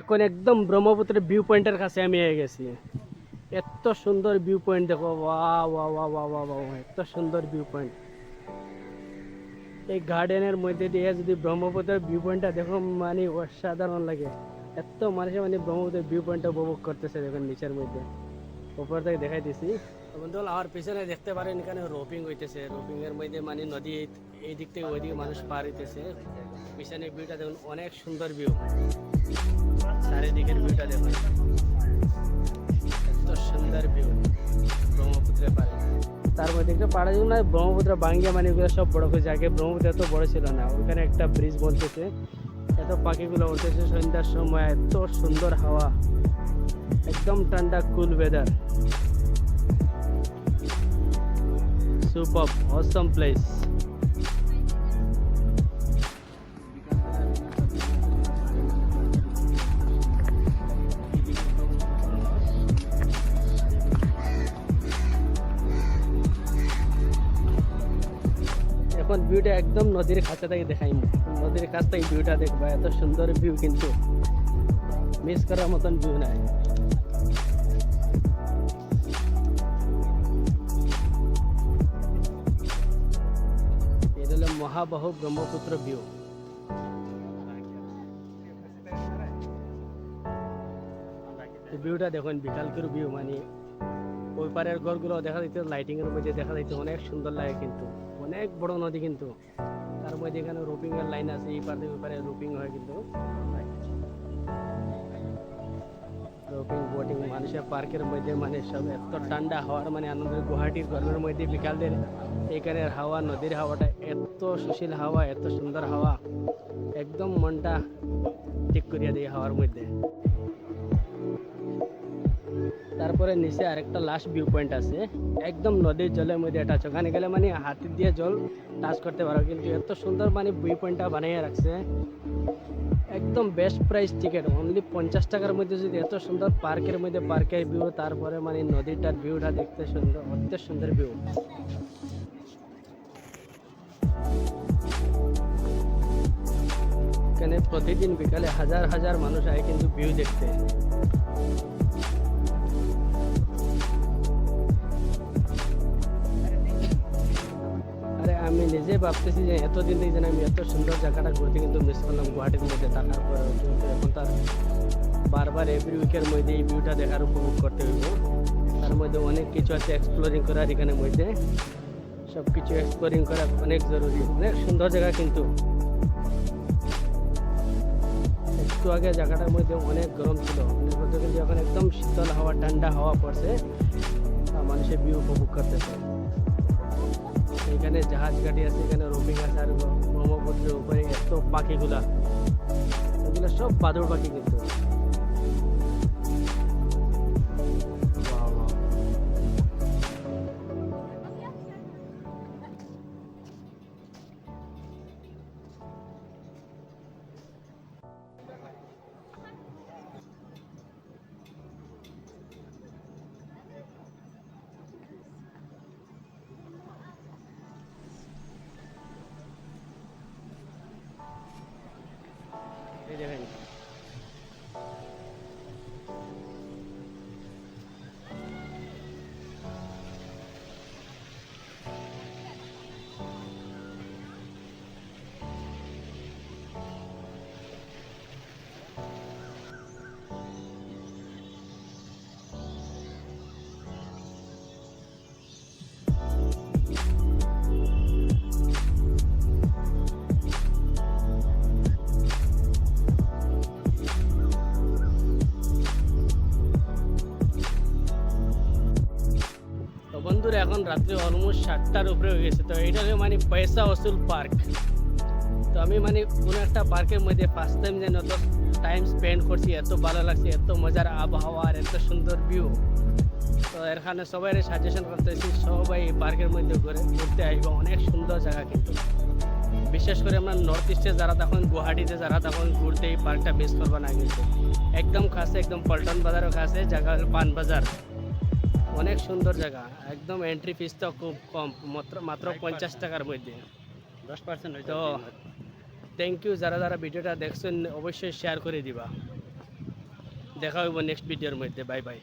এখন একদম ব্রহ্মপুত্রের ভিউ পয়েন্টের কাছে আমি এসে গেছি। এত সুন্দর ভিউ পয়েন্ট দেখো ওয়া ওয়া ওয়া ওয়া এত সুন্দর ভিউ পয়েন্ট এই গার্ডেনের মধ্যে দিয়ে যদি ব্রহ্মপুত্রের ভিউ পয়েন্টটা দেখো মানে অসাধারণ লাগে। এত মানুষে মানে ব্রহ্মপুত্রের ভিউ পয়েন্টটা উপভোগ করতেছে দেখুন নিচের মধ্যে। উপর থেকে দেখাই দিছি বন্ধু আমার পিছনে দেখতে পারেন, এখানে রোপিং হইতেছে। রোপিং এর মধ্যে মানে নদী এই- দিক থেকে ওই দিকে মানুষ পার হইতেছে। পিছনে ভিউটা দেখুন, অনেক সুন্দর ভিউ চারিদিকের ভিউটা দেখুন। এত সুন্দর ভিউ ব্রহ্মপুত্রের পাড়ে। তার মধ্যে একটা পাড়া যেগুলো ব্রহ্মপুত্র, বাঙ্গিয়া মানে এগুলো সব বড় হয়েছে আগে ব্রহ্মপুত্র এত বড় ছিল না, ওখানে একটা ব্রিজ বলতেছে। এত পাখিগুলো উঠতেছে সন্ধ্যার সময় এত সুন্দর হাওয়া, একদম ঠান্ডা cool weather super awesome place এখন ভিউটা একদম নদীর কাছে থেকে দেখাই নদীর কাছ থেকে ভিউটা দেখবা, এত সুন্দর ভিউ কিন্তু। মিস করার মতন ভিউ নাই। মহাবাহু ব্রহ্মপুত্র ভিউ ভিউটা দেখুন, বিকালকের ভিউ মানে ওই পারের ঘরগুলো দেখা যাইতে লাইটিং এর মধ্যে দেখা যাইতে অনেক সুন্দর লাগে কিন্তু। অনেক বড় নদী কিন্তু। তার মধ্যে এখানে রুপিং এর লাইন আছে, এই পারে ওই পারে রুপিং হয় কিন্তু। বোটিং মানুষের পার্কের মধ্যে মানে সব এত ঠান্ডা হওয়ার মানে আনন্দ গুয়াহাটির গরমের মধ্যে বিকালদের এখানের হাওয়া, নদীর হাওয়াটা এত সুশীল হাওয়া, এত সুন্দর হাওয়া, একদম মনটা ঠিক করিয়া দেয় হাওয়ার মধ্যে। তারপরে নিচে আরেকটা লাস্ট ভিউ পয়েন্ট আছে, একদম নদীর জলের মধ্যে এটা ওখানে গেলে মানে হাতি দিয়ে জল টাচ করতে পারো, কিন্তু এত সুন্দর মানে ভিউ পয়েন্টটা বানিয়ে রাখছে। একদম বেস্ট প্রাইস টিকিট অনলি পঞ্চাশ টাকার মধ্যে যদি এত সুন্দর পার্কের মধ্যে পার্কের ভিউ তারপরে মানে নদীটার ভিউটা দেখতে সুন্দর, অত্যন্ত সুন্দর ভিউ এখানে প্রতিদিন বিকালে হাজার হাজার মানুষ আয় কিন্তু ভিউ দেখতে। আমি ভাবতেছি যে এতদিন থেকে যেন আমি এত সুন্দর জায়গাটা ঘুরতে কিন্তু মিস করলাম গুয়াহাটির মধ্যে থাকার পরে এখন তার বারবার এভরি উইকের মধ্যে এই ভিউটা দেখার উপভোগ করতে হইব। তার মধ্যে অনেক কিছু আছে এক্সপ্লোরিং করার এখানে মধ্যে। সব কিছু এক্সপ্লোরিং করা অনেক জরুরি। অনেক সুন্দর জায়গা কিন্তু। একটু আগে জায়গাটার মধ্যে অনেক গরম ছিল। কিন্তু এখন একদম শীতল হাওয়া, ঠান্ডা হাওয়া পড়ছে। মানুষের ভিউ উপভোগ করতেছে। এখানে জাহাজ গাড়ি আছে, এখানে রোমিং আছে আর ব্রহ্মপুত্রের উপরে এত পাখিগুলা। এগুলো সব বাদর পাখি কিন্তু। বন্ধুরা, এখন রাত্রে অলমোস্ট সাতটার উপরে হয়ে গেছে। তো এটা হলো মানে পয়সা ওসুল পার্ক তো আমি মানে কোনো একটা পার্কের মধ্যে ফার্স্ট টাইম যেন তো টাইম স্পেন্ড করছি, এত ভালো লাগছে, এত মজার আবহাওয়া আর এত সুন্দর ভিউ তো এখানে সবাই সাজেশন করতেছি সবাই এই পার্কের মধ্যে ঘুরে ঘুরতে আসবে। অনেক সুন্দর জায়গা কিন্তু। বিশেষ করে আমরা নর্থ ইস্টে যারা তখন, গুয়াহাটিতে যারা তখন ঘুরতে এই পার্কটা মিস করবে না কিন্তু। একদম খাসে, একদম পল্টন বাজারও খাসে, জায়গা পান বাজার অনেক সুন্দর জায়গা। একদম এন্ট্রি ফিসটা খুব কম মাত্র মাত্র পঞ্চাশ টাকার মধ্যে। দশ পার্সেন্ট তো থ্যাংক ইউ যারা যারা ভিডিওটা দেখছেন অবশ্যই শেয়ার করে দিবা। দেখা হইব নেক্সট ভিডিওর মধ্যে। Bye bye